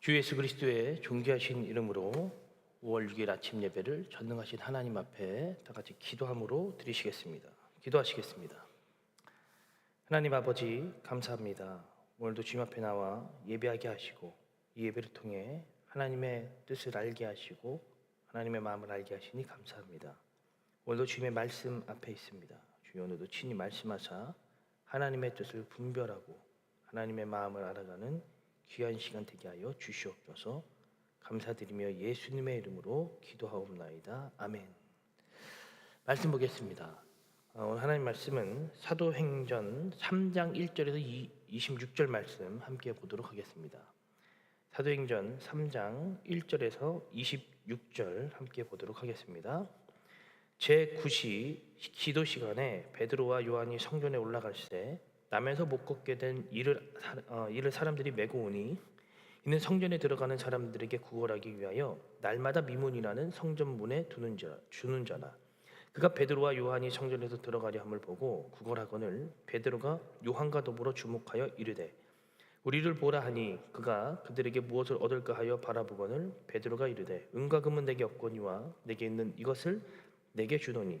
주 예수 그리스도의 존귀하신 이름으로 5월 6일 아침 예배를 전능하신 하나님 앞에 다 같이 기도함으로 드리시겠습니다. 기도하시겠습니다. 하나님 아버지 감사합니다. 오늘도 주님 앞에 나와 예배하게 하시고 이 예배를 통해 하나님의 뜻을 알게 하시고 하나님의 마음을 알게 하시니 감사합니다. 오늘도 주님의 말씀 앞에 있습니다. 주여 오늘도 친히 말씀하사 하나님의 뜻을 분별하고 하나님의 마음을 알아가는 귀한 시간 되게 하여 주시옵소서. 감사드리며 예수님의 이름으로 기도하옵나이다. 아멘. 말씀 보겠습니다. 어, 오늘 하나님 말씀은 사도행전 3장 1절에서 26절 말씀 함께 보도록 하겠습니다. 사도행전 3장 1절에서 26절 함께 보도록 하겠습니다. 제 9시 기도 시간에 베드로와 요한이 성전에 올라갈 때 남에서 못 걷게 된 사- 어, 이를 사람들이 메고 오니 이는 성전에 들어가는 사람들에게 구걸하기 위하여 날마다 미문이라는 성전 문에 두는 자, 주는 자라. 그가 베드로와 요한이 성전에서 들어가려 함을 보고 구걸하거늘 베드로가 요한과 더불어 주목하여 이르되 우리를 보라 하니 그가 그들에게 무엇을 얻을까 하여 바라보거늘 베드로가 이르되 은과 금은 내게 없거니와 내게 있는 이것을 내게 주노니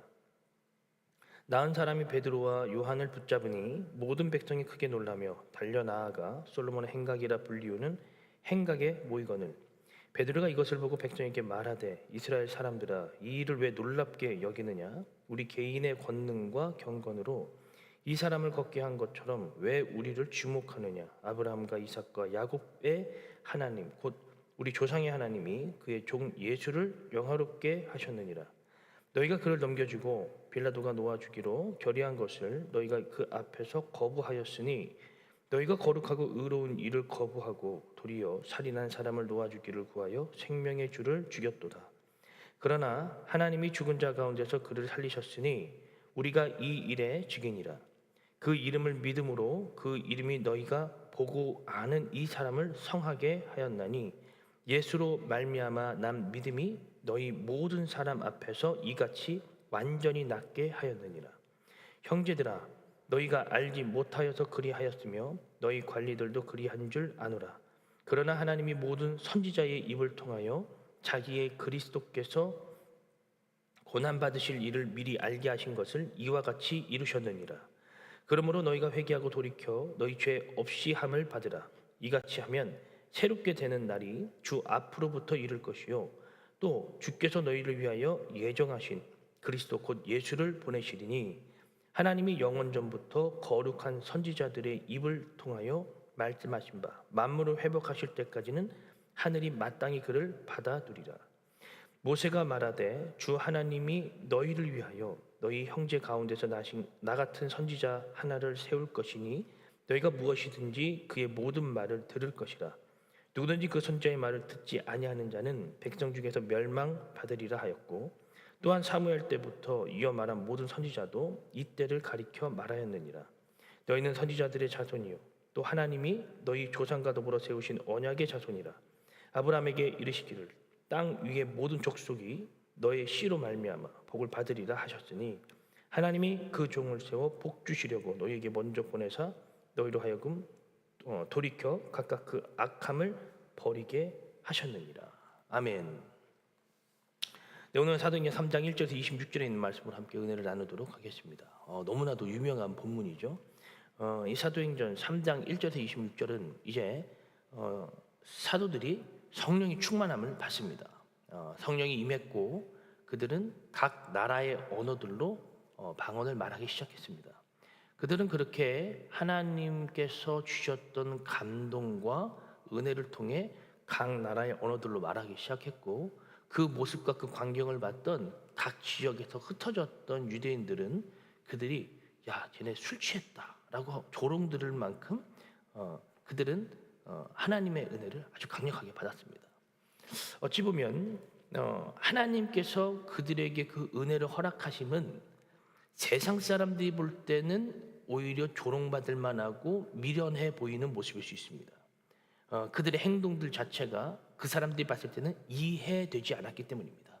나은 사람이 베드로와 요한을 붙잡으니 모든 백성이 크게 놀라며 달려 나아가 솔로몬의 행각이라 불리우는 행각에 모이거늘. 베드로가 이것을 보고 백성에게 말하되 이스라엘 사람들아 이 일을 왜 놀랍게 여기느냐? 우리 개인의 권능과 경건으로 이 사람을 걷게 한 것처럼 왜 우리를 주목하느냐? 아브라함과 이삭과 야곱의 하나님 곧 우리 조상의 하나님이 그의 종 예수를 영화롭게 하셨느니라. 너희가 그를 넘겨주고 빌라도가 놓아주기로 결의한 것을 너희가 그 앞에서 거부하였으니 너희가 거룩하고 의로운 일을 거부하고 도리어 살인한 사람을 놓아주기를 구하여 생명의 주를 죽였도다. 그러나 하나님이 죽은 자 가운데서 그를 살리셨으니 우리가 이 일에 증인이라. 그 이름을 믿음으로 그 이름이 너희가 보고 아는 이 사람을 성하게 하였나니 예수로 말미암아 난 믿음이 너희 모든 사람 앞에서 이같이 완전히 낫게 하였느니라. 형제들아 너희가 알지 못하여서 그리하였으며 너희 관리들도 그리한 줄 아노라. 그러나 하나님이 모든 선지자의 입을 통하여 자기의 그리스도께서 고난 받으실 일을 미리 알게 하신 것을 이와 같이 이루셨느니라. 그러므로 너희가 회개하고 돌이켜 너희 죄 없이 함을 받으라. 이같이 하면 새롭게 되는 날이 주 앞으로부터 이를 것이요 또 주께서 너희를 위하여 예정하신 그리스도 곧 예수를 보내시리니 하나님이 영원 전부터 거룩한 선지자들의 입을 통하여 말씀하신 바 만물을 회복하실 때까지는 하늘이 마땅히 그를 받아두리라. 모세가 말하되 주 하나님이 너희를 위하여 너희 형제 가운데서 나신 나 같은 선지자 하나를 세울 것이니 너희가 무엇이든지 그의 모든 말을 들을 것이라. 누구든지 그 선지자의 말을 듣지 아니하는 자는 백성 중에서 멸망받으리라 하였고 또한 사무엘 때부터 이어 말한 모든 선지자도 이때를 가리켜 말하였느니라 너희는 선지자들의 자손이요 또 하나님이 너희 조상과 더불어 세우신 언약의 자손이라 아브라함에게 이르시기를 땅 위의 모든 족속이 너의 씨로 말미암아 복을 받으리라 하셨으니 하나님이 그 종을 세워 복 주시려고 너희에게 먼저 보내사 너희로 하여금 어, 돌이켜 각각 그 악함을 버리게 하셨느니라. 아멘. 네, 오늘 사도행전 3장 1절에서 26절에 있는 말씀을 함께 은혜를 나누도록 하겠습니다. 어, 너무나도 유명한 본문이죠. 어, 이 사도행전 3장 1절에서 26절은 이제 어, 사도들이 성령이 충만함을 받습니다. 어, 성령이 임했고 그들은 각 나라의 언어들로 어, 방언을 말하기 시작했습니다. 그들은 그렇게 하나님께서 주셨던 감동과 은혜를 통해 각 나라의 언어들로 말하기 시작했고 그 모습과 그 광경을 봤던 각 지역에서 흩어졌던 유대인들은 그들이 야 쟤네 술 취했다라고 조롱 들을 만큼 어, 그들은 어, 하나님의 은혜를 아주 강력하게 받았습니다. 어찌 보면 어, 하나님께서 그들에게 그 은혜를 허락하심은 세상 사람들이 볼 때는 오히려 조롱받을 만하고 미련해 보이는 모습일 수 있습니다. 어, 그들의 행동들 자체가 그 사람들이 봤을 때는 이해되지 않았기 때문입니다.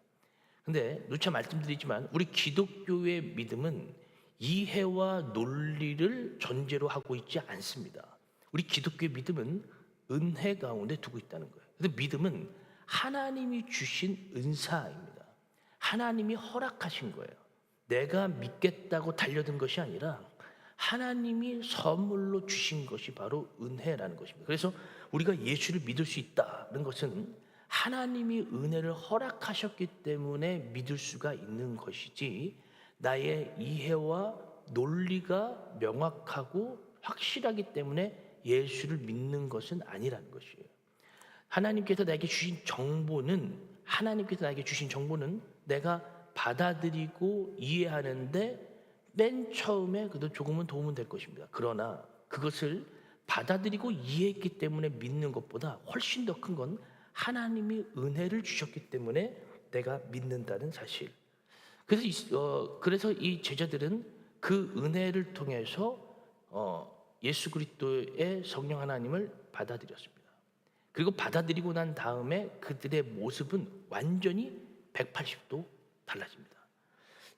근데 누차 말씀드리지만 우리 기독교의 믿음은 이해와 논리를 전제로 하고 있지 않습니다. 우리 기독교의 믿음은 은혜 가운데 두고 있다는 거예요. 근데 믿음은 하나님이 주신 은사입니다. 하나님이 허락하신 거예요. 내가 믿겠다고 달려든 것이 아니라 하나님이 선물로 주신 것이 바로 은혜라는 것입니다. 그래서 우리가 예수를 믿을 수 있다는 것은 하나님이 은혜를 허락하셨기 때문에 믿을 수가 있는 것이지 나의 이해와 논리가 명확하고 확실하기 때문에 예수를 믿는 것은 아니라는 것이에요. 하나님께서 나에게 주신 정보는 하나님께서 나에게 주신 정보는 내가 받아들이고 이해하는데 맨 처음에 그래도 조금은 도움은 될 것입니다. 그러나 그것을 받아들이고 이해했기 때문에 믿는 것보다 훨씬 더 큰 건 하나님이 은혜를 주셨기 때문에 내가 믿는다는 사실. 그래서 이, 어, 그래서 이 제자들은 그 은혜를 통해서 어, 예수 그리스도의 성령 하나님을 받아들였습니다. 그리고 받아들이고 난 다음에 그들의 모습은 완전히 180도 달라집니다.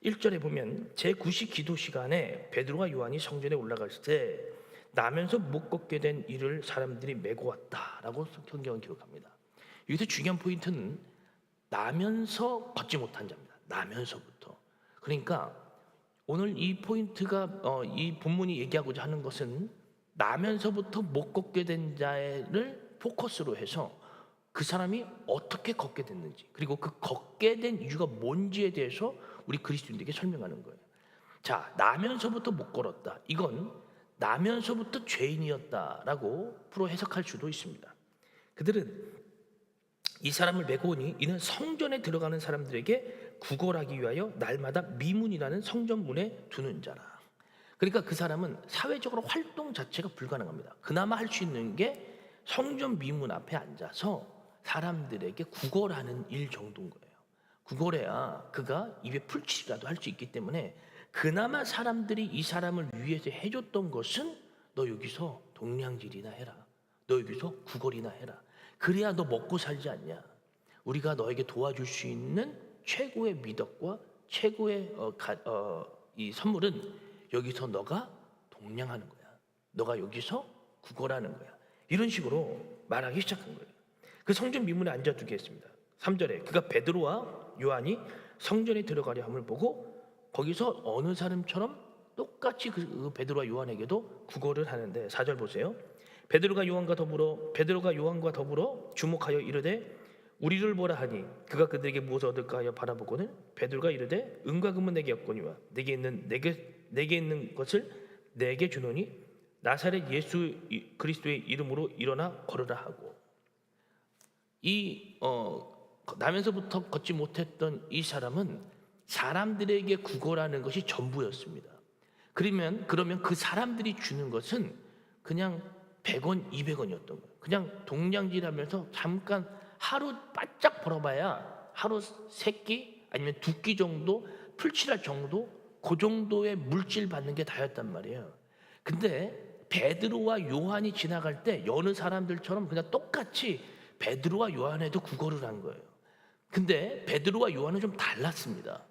1절에 보면 제9시 기도 시간에 베드로와 요한이 성전에 올라갔을 때 나면서 못 걷게 된 이를 사람들이 메고 왔다라고 성경은 기록합니다. 여기서 중요한 포인트는 나면서 걷지 못한 자입니다. 나면서부터. 그러니까 오늘 이 포인트가 어, 이 본문이 얘기하고자 하는 것은 나면서부터 못 걷게 된 자를 포커스로 해서 그 사람이 어떻게 걷게 됐는지 그리고 그 걷게 된 이유가 뭔지에 대해서 우리 그리스도인들에게 설명하는 거예요. 자, 나면서부터 못 걸었다. 이건 나면서부터 죄인이었다라고 풀어 해석할 수도 있습니다. 그들은 이 사람을 메고 오니 이는 성전에 들어가는 사람들에게 구걸하기 위하여 날마다 미문이라는 성전문에 두는 자라. 그러니까 그 사람은 사회적으로 활동 자체가 불가능합니다. 그나마 할 수 있는 게 성전 미문 앞에 앉아서 사람들에게 구걸하는 일 정도인 거예요. 구걸해야 그가 입에 풀칠이라도 할 수 있기 때문에 그나마 사람들이 이 사람을 위해서 해줬던 것은 너 여기서 동량질이나 해라. 너 여기서 구걸이나 해라. 그래야 너 먹고 살지 않냐. 우리가 너에게 도와줄 수 있는 최고의 미덕과 최고의 어, 가, 어, 이 선물은 여기서 너가 동량하는 거야. 너가 여기서 구걸하는 거야. 이런 식으로 말하기 시작한 거예요. 그 성전 미문에 앉아두게 했습니다. 3절에 그가 베드로와 요한이 성전에 들어가려 함을 보고 거기서 어느 사람처럼 똑같이 그 베드로와 요한에게도 구걸을 하는데 4절 보세요. 베드로가 요한과 더불어 베드로가 요한과 더불어 주목하여 이르되 우리를 보라 하니 그가 그들에게 무엇을 얻을까 하여 바라보고는 베드로가 이르되 은과 금은 내게 없거니와 내게 있는 내게 내게 있는 것을 내게 주노니 나사렛 예수 그리스도의 이름으로 일어나 걸으라 하고 이 어, 나면서부터 걷지 못했던 이 사람은 사람들에게 구걸하는 것이 전부였습니다. 그러면 그러면 그 사람들이 주는 것은 그냥 100원, 200원이었던 거예요. 그냥 동량질 하면서 잠깐 하루 바짝 벌어봐야 하루 세 끼 아니면 두 끼 정도 풀칠할 정도 그 정도의 물질 받는 게 다였단 말이에요. 근데 베드로와 요한이 지나갈 때 여느 사람들처럼 그냥 똑같이 베드로와 요한에도 구걸을 한 거예요. 근데 베드로와 요한은 좀 달랐습니다.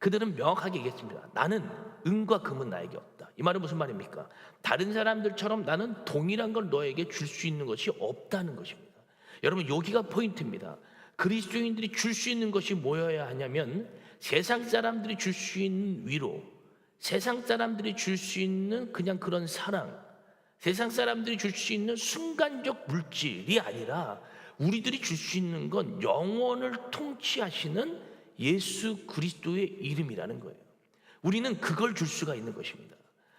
그들은 명확하게 얘기했습니다. 나는 은과 금은 나에게 없다. 이 말은 무슨 말입니까? 다른 사람들처럼 나는 동일한 걸 너에게 줄 수 있는 것이 없다는 것입니다. 여러분 여기가 포인트입니다. 그리스도인들이 줄 수 있는 것이 뭐여야 하냐면 세상 사람들이 줄 수 있는 위로, 세상 사람들이 줄 수 있는 그냥 그런 사랑, 세상 사람들이 줄 수 있는 순간적 물질이 아니라 우리들이 줄 수 있는 건 영원을 통치하시는 예수 그리스도의 이름이라는 거예요. 우리는 그걸 줄 수가 있는 것입니다.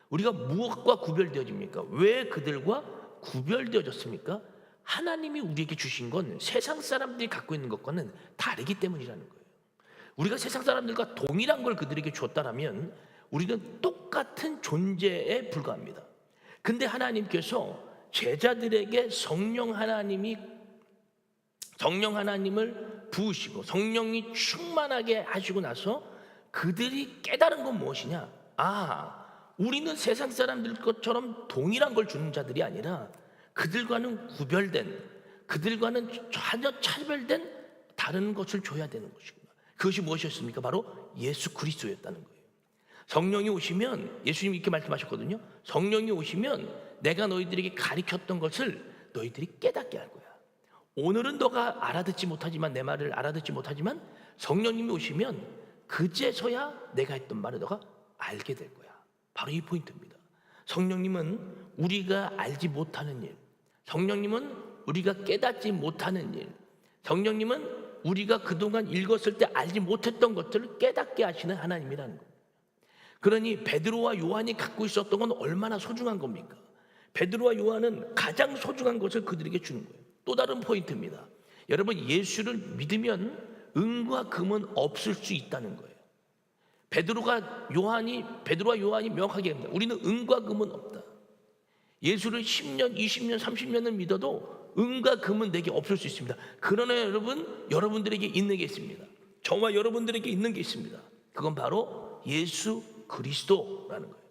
우리가 무엇과 구별되어집니까? 왜 그들과 구별되어졌습니까? 하나님이 우리에게 주신 건 세상 사람들이 갖고 있는 것과는 다르기 때문이라는 거예요. 우리가 세상 사람들과 동일한 걸 그들에게 줬다라면 우리는 똑같은 존재에 불과합니다. 근데 하나님께서 제자들에게 성령 하나님이 성령 하나님을 부으시고 성령이 충만하게 하시고 나서 그들이 깨달은 건 무엇이냐? 아, 우리는 세상 사람들 것처럼 동일한 걸 주는 자들이 아니라 그들과는 구별된, 그들과는 전혀 차별된 다른 것을 줘야 되는 것이구나. 그것이 무엇이었습니까? 바로 예수 그리스도였다는 거예요. 성령이 오시면 예수님이 이렇게 말씀하셨거든요. 성령이 오시면 내가 너희들에게 가르쳤던 것을 너희들이 깨닫게 할 거야. 오늘은 너가 알아듣지 못하지만 내 말을 알아듣지 못하지만 성령님이 오시면 그제서야 내가 했던 말을 너가 알게 될 거야. 바로 이 포인트입니다. 성령님은 우리가 알지 못하는 일, 성령님은 우리가 깨닫지 못하는 일, 성령님은 우리가 그동안 읽었을 때 알지 못했던 것들을 깨닫게 하시는 하나님이라는 거예요. 그러니 베드로와 요한이 갖고 있었던 건 얼마나 소중한 겁니까? 베드로와 요한은 가장 소중한 것을 그들에게 주는 거예요. 또 다른 포인트입니다. 여러분 예수를 믿으면 은과 금은 없을 수 있다는 거예요. 베드로가 요한이 베드로와 요한이 명확하게 합니다. 우리는 은과 금은 없다. 예수를 10년, 20년, 30년을 믿어도 은과 금은 내게 없을 수 있습니다. 그러나 여러분, 여러분들에게 있는 게 있습니다. 저와 여러분들에게 있는 게 있습니다. 그건 바로 예수 그리스도라는 거예요.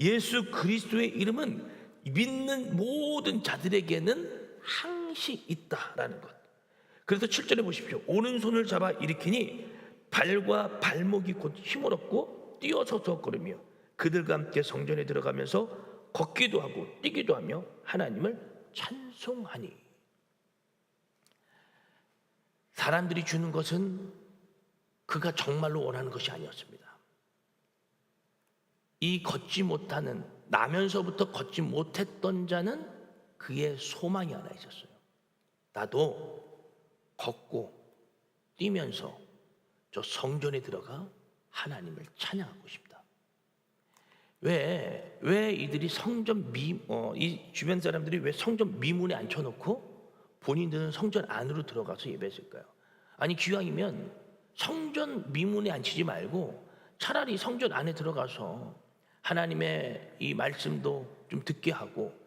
예수 그리스도의 이름은 믿는 모든 자들에게는 항시 있다라는 것. 그래서 7절에 보십시오. 오른손을 잡아 일으키니 발과 발목이 곧 힘을 얻고 뛰어서서 걸으며 그들과 함께 성전에 들어가면서 걷기도 하고 뛰기도 하며 하나님을 찬송하니 사람들이 주는 것은 그가 정말로 원하는 것이 아니었습니다. 이 걷지 못하는 나면서부터 걷지 못했던 자는 그의 소망이 하나 있었어요. 나도 걷고 뛰면서 저 성전에 들어가 하나님을 찬양하고 싶다. 왜, 왜 이들이 성전 미, 어, 이 주변 사람들이 왜 성전 미문에 앉혀놓고 본인들은 성전 안으로 들어가서 예배했을까요? 아니, 기왕이면 성전 미문에 앉히지 말고 차라리 성전 안에 들어가서 하나님의 이 말씀도 좀 듣게 하고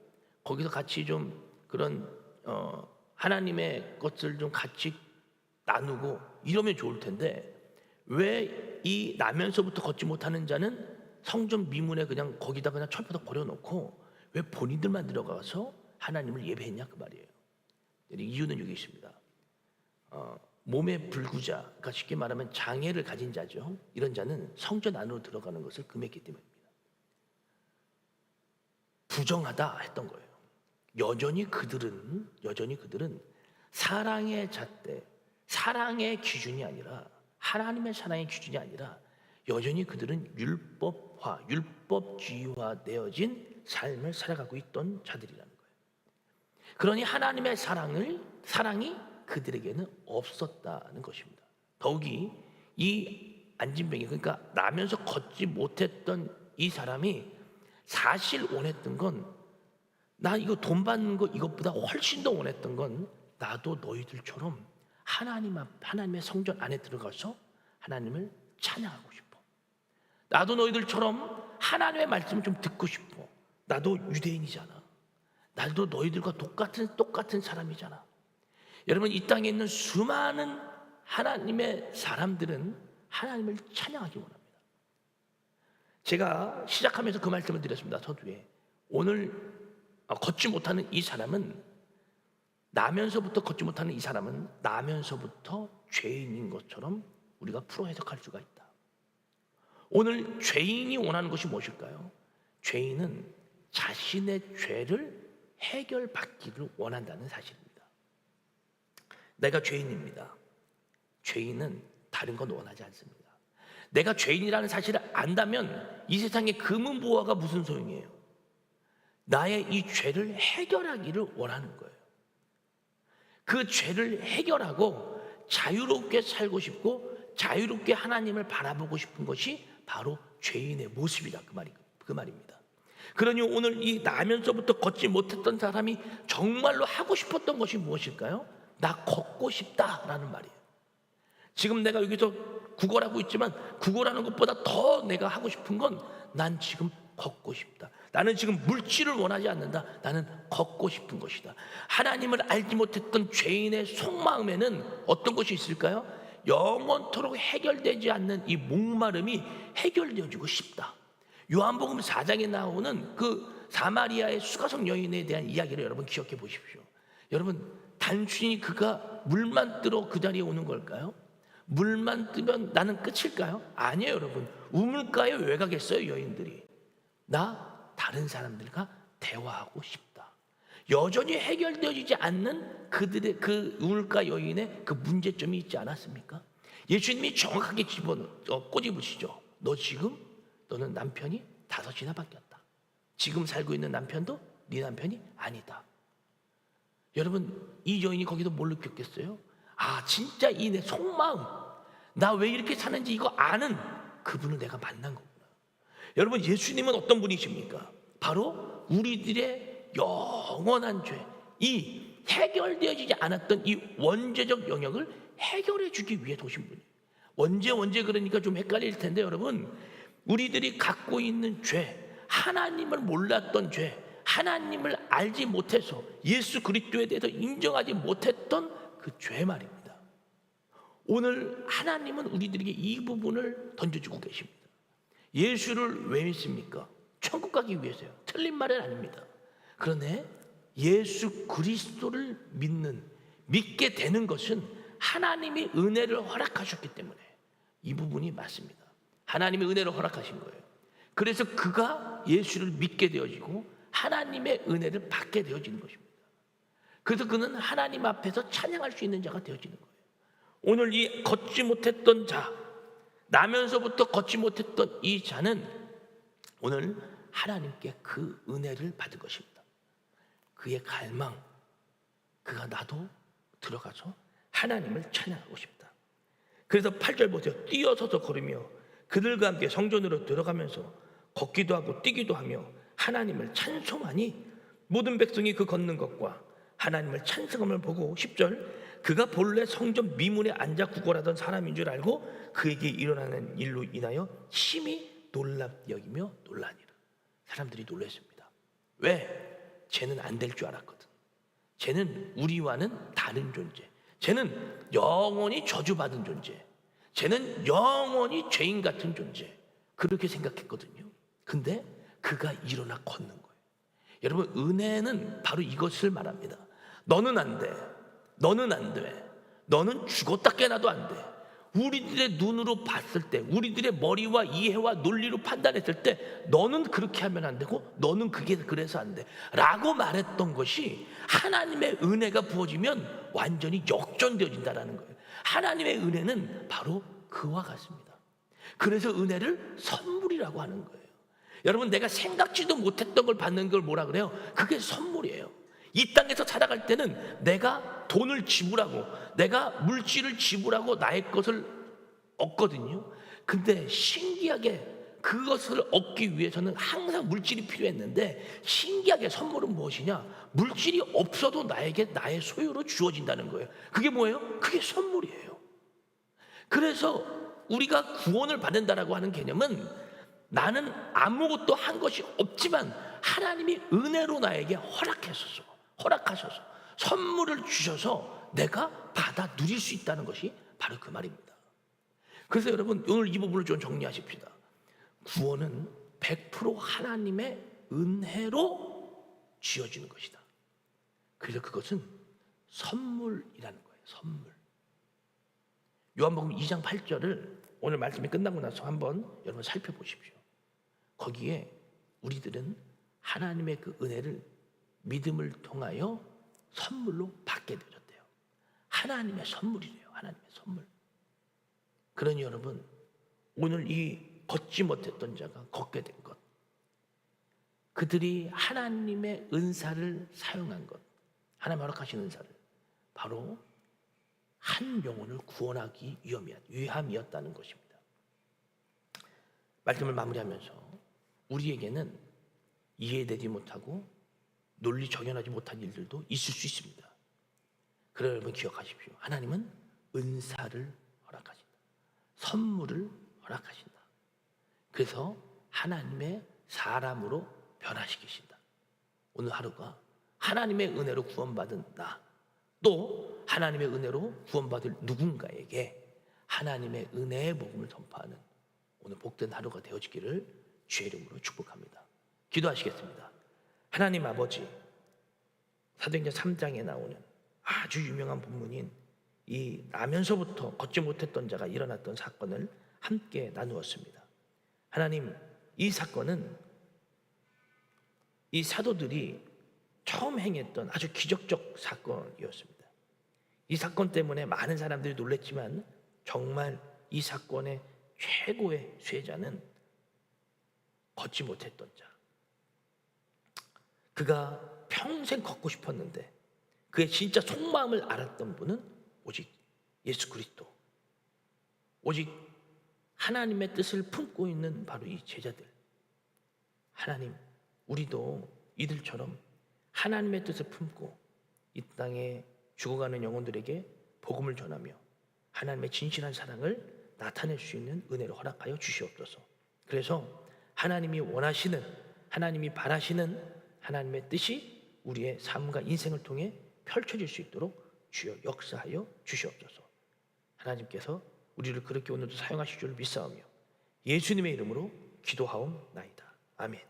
거기서 같이 좀 그런 어, 하나님의 것을 좀 같이 나누고 이러면 좋을 텐데 왜 이 나면서부터 걷지 못하는 자는 성전 미문에 그냥 거기다 그냥 철푸덕 버려놓고 왜 본인들만 들어가서 하나님을 예배했냐 그 말이에요. 이유는 여기 있습니다. 어, 몸의 불구자, 그러니까 쉽게 말하면 장애를 가진 자죠. 이런 자는 성전 안으로 들어가는 것을 금했기 때문입니다. 부정하다 했던 거예요. 여전히 그들은 여전히 그들은 사랑의 잣대, 사랑의 기준이 아니라 하나님의 사랑의 기준이 아니라 여전히 그들은 율법화, 율법주의화 되어진 삶을 살아가고 있던 자들이라는 거예요. 그러니 하나님의 사랑을 사랑이 그들에게는 없었다는 것입니다. 더욱이 이 안진병이 그러니까 나면서 걷지 못했던 이 사람이 사실 원했던 건 나 이거 돈 받는 거 이것보다 훨씬 더 원했던 건 나도 너희들처럼 하나님 앞 하나님의 성전 안에 들어가서 하나님을 찬양하고 싶어. 나도 너희들처럼 하나님의 말씀을 좀 듣고 싶어. 나도 유대인이잖아. 나도 너희들과 똑같은 똑같은 사람이잖아. 여러분 이 땅에 있는 수많은 하나님의 사람들은 하나님을 찬양하기 원합니다. 제가 시작하면서 그 말씀을 드렸습니다. 서두에 오늘 걷지 못하는 이 사람은 나면서부터 걷지 못하는 이 사람은 나면서부터 죄인인 것처럼 우리가 풀어 해석할 수가 있다. 오늘 죄인이 원하는 것이 무엇일까요? 죄인은 자신의 죄를 해결받기를 원한다는 사실입니다. 내가 죄인입니다. 죄인은 다른 건 원하지 않습니다. 내가 죄인이라는 사실을 안다면 이 세상에 금은 보화가 무슨 소용이에요? 나의 이 죄를 해결하기를 원하는 거예요. 그 죄를 해결하고 자유롭게 살고 싶고 자유롭게 하나님을 바라보고 싶은 것이 바로 죄인의 모습이다 그 말이 그 말입니다. 그러니 오늘 이 나면서부터 걷지 못했던 사람이 정말로 하고 싶었던 것이 무엇일까요? 나 걷고 싶다라는 말이에요. 지금 내가 여기서 구걸하고 있지만 구걸하는 것보다 더 내가 하고 싶은 건 난 지금 걷고 싶다. 나는 지금 물질을 원하지 않는다. 나는 걷고 싶은 것이다. 하나님을 알지 못했던 죄인의 속마음에는 어떤 것이 있을까요? 영원토록 해결되지 않는 이 목마름이 해결되어지고 싶다. 요한복음 4장에 나오는 그 사마리아의 수가성 여인에 대한 이야기를 여러분 기억해 보십시오. 여러분 단순히 그가 물만 뜨러 그 자리에 오는 걸까요? 물만 뜨면 나는 끝일까요? 아니에요, 여러분. 우물가에 왜 가겠어요, 여인들이? 나 다른 사람들과 대화하고 싶다. 여전히 해결되어지지 않는 그들의 그 우물가 여인의 그 문제점이 있지 않았습니까? 예수님이 정확하게 집어 어, 꼬집으시죠. 너 지금 너는 남편이 다섯이나 바뀌었다. 지금 살고 있는 남편도 네 남편이 아니다. 여러분 이 여인이 거기서 뭘 느꼈겠어요? 아 진짜 이 내 속마음 나 왜 이렇게 사는지 이거 아는 그분을 내가 만난 거구나. 여러분 예수님은 어떤 분이십니까? 바로 우리들의 영원한 죄, 이 해결되어지지 않았던 이 원죄적 영역을 해결해 주기 위해 도신 분이에요. 원죄 원죄 그러니까 좀 헷갈릴 텐데 여러분 우리들이 갖고 있는 죄, 하나님을 몰랐던 죄, 하나님을 알지 못해서 예수 그리스도에 대해서 인정하지 못했던 그 죄 말입니다. 오늘 하나님은 우리들에게 이 부분을 던져주고 계십니다. 예수를 왜 믿습니까? 천국 가기 위해서요. 틀린 말은 아닙니다. 그런데 예수 그리스도를 믿는 믿게 되는 것은 하나님이 은혜를 허락하셨기 때문에 이 부분이 맞습니다. 하나님의 은혜를 허락하신 거예요. 그래서 그가 예수를 믿게 되어지고 하나님의 은혜를 받게 되어지는 것입니다. 그래서 그는 하나님 앞에서 찬양할 수 있는 자가 되어지는 거예요. 오늘 이 걷지 못했던 자, 나면서부터 걷지 못했던 이 자는 오늘 하나님께 그 은혜를 받을 것입니다. 그의 갈망, 그가 나도 들어가서 하나님을 찬양하고 싶다. 그래서 8절 보세요. 뛰어서서 걸으며 그들과 함께 성전으로 들어가면서 걷기도 하고 뛰기도 하며 하나님을 찬송하니 모든 백성이 그 걷는 것과 하나님을 찬송함을 보고 10절 그가 본래 성전 미문에 앉아 구걸하던 사람인 줄 알고 그에게 일어나는 일로 인하여 심히 놀랍 여기며 놀라니라. 사람들이 놀랐습니다. 왜? 쟤는 안 될 줄 알았거든. 쟤는 우리와는 다른 존재. 쟤는 영원히 저주받은 존재. 쟤는 영원히 죄인 같은 존재. 그렇게 생각했거든요. 근데 그가 일어나 걷는 거예요. 여러분, 은혜는 바로 이것을 말합니다. 너는 안 돼. 너는 안 돼. 너는 죽었다 깨나도 안 돼. 우리들의 눈으로 봤을 때, 우리들의 머리와 이해와 논리로 판단했을 때, 너는 그렇게 하면 안 되고, 너는 그게 그래서 안 돼. 라고 말했던 것이 하나님의 은혜가 부어지면 완전히 역전되어진다라는 거예요. 하나님의 은혜는 바로 그와 같습니다. 그래서 은혜를 선물이라고 하는 거예요. 여러분, 내가 생각지도 못했던 걸 받는 걸 뭐라 그래요? 그게 선물이에요. 이 땅에서 살아갈 때는 내가 돈을 지불하고 내가 물질을 지불하고 나의 것을 얻거든요. 근데 신기하게 그것을 얻기 위해서는 항상 물질이 필요했는데 신기하게 선물은 무엇이냐? 물질이 없어도 나에게 나의 소유로 주어진다는 거예요. 그게 뭐예요? 그게 선물이에요. 그래서 우리가 구원을 받는다라고 하는 개념은 나는 아무것도 한 것이 없지만 하나님이 은혜로 나에게 허락했었어. 허락하셔서 선물을 주셔서 내가 받아 누릴 수 있다는 것이 바로 그 말입니다. 그래서 여러분 오늘 이 부분을 좀 정리하십시다. 구원은 100% 하나님의 은혜로 지어지는 것이다. 그래서 그것은 선물이라는 거예요. 선물. 요한복음 2장 8절을 오늘 말씀이 끝나고 나서 한번 여러분 살펴보십시오. 거기에 우리들은 하나님의 그 은혜를 믿음을 통하여 선물로 받게 되었대요. 하나님의 선물이래요. 하나님의 선물. 그러니 여러분 오늘 이 걷지 못했던 자가 걷게 된 것. 그들이 하나님의 은사를 사용한 것. 하나님 허락하신 은사를 바로 한 영혼을 구원하기 위함이었다는 것입니다. 말씀을 마무리하면서 우리에게는 이해되지 못하고 논리 정연하지 못한 일들도 있을 수 있습니다. 그러 여러분 기억하십시오. 하나님은 은사를 허락하신다. 선물을 허락하신다. 그래서 하나님의 사람으로 변화시키신다. 오늘 하루가 하나님의 은혜로 구원받은 나, 또 하나님의 은혜로 구원받을 누군가에게 하나님의 은혜의 복음을 전파하는 오늘 복된 하루가 되어지기를 주의 이름으로 축복합니다. 기도하시겠습니다. 하나님 아버지, 사도행전 3장에 나오는 아주 유명한 본문인 이 나면서부터 걷지 못했던 자가 일어났던 사건을 함께 나누었습니다. 하나님, 이 사건은 이 사도들이 처음 행했던 아주 기적적 사건이었습니다. 이 사건 때문에 많은 사람들이 놀랬지만 정말 이 사건의 최고의 수혜자는 걷지 못했던 자. 그가 평생 걷고 싶었는데 그의 진짜 속마음을 알았던 분은 오직 예수 그리스도. 오직 하나님의 뜻을 품고 있는 바로 이 제자들. 하나님, 우리도 이들처럼 하나님의 뜻을 품고 이 땅에 죽어가는 영혼들에게 복음을 전하며 하나님의 진실한 사랑을 나타낼 수 있는 은혜를 허락하여 주시옵소서. 그래서 하나님이 원하시는 하나님이 바라시는 하나님의 뜻이 우리의 삶과 인생을 통해 펼쳐질 수 있도록 주여 역사하여 주시옵소서. 하나님께서 우리를 그렇게 오늘도 사용하실 줄을 믿사오며 예수님의 이름으로 기도하옵나이다. 아멘.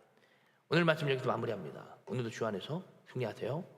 오늘 말씀 여기서 마무리합니다. 오늘도 주 안에서 승리하세요.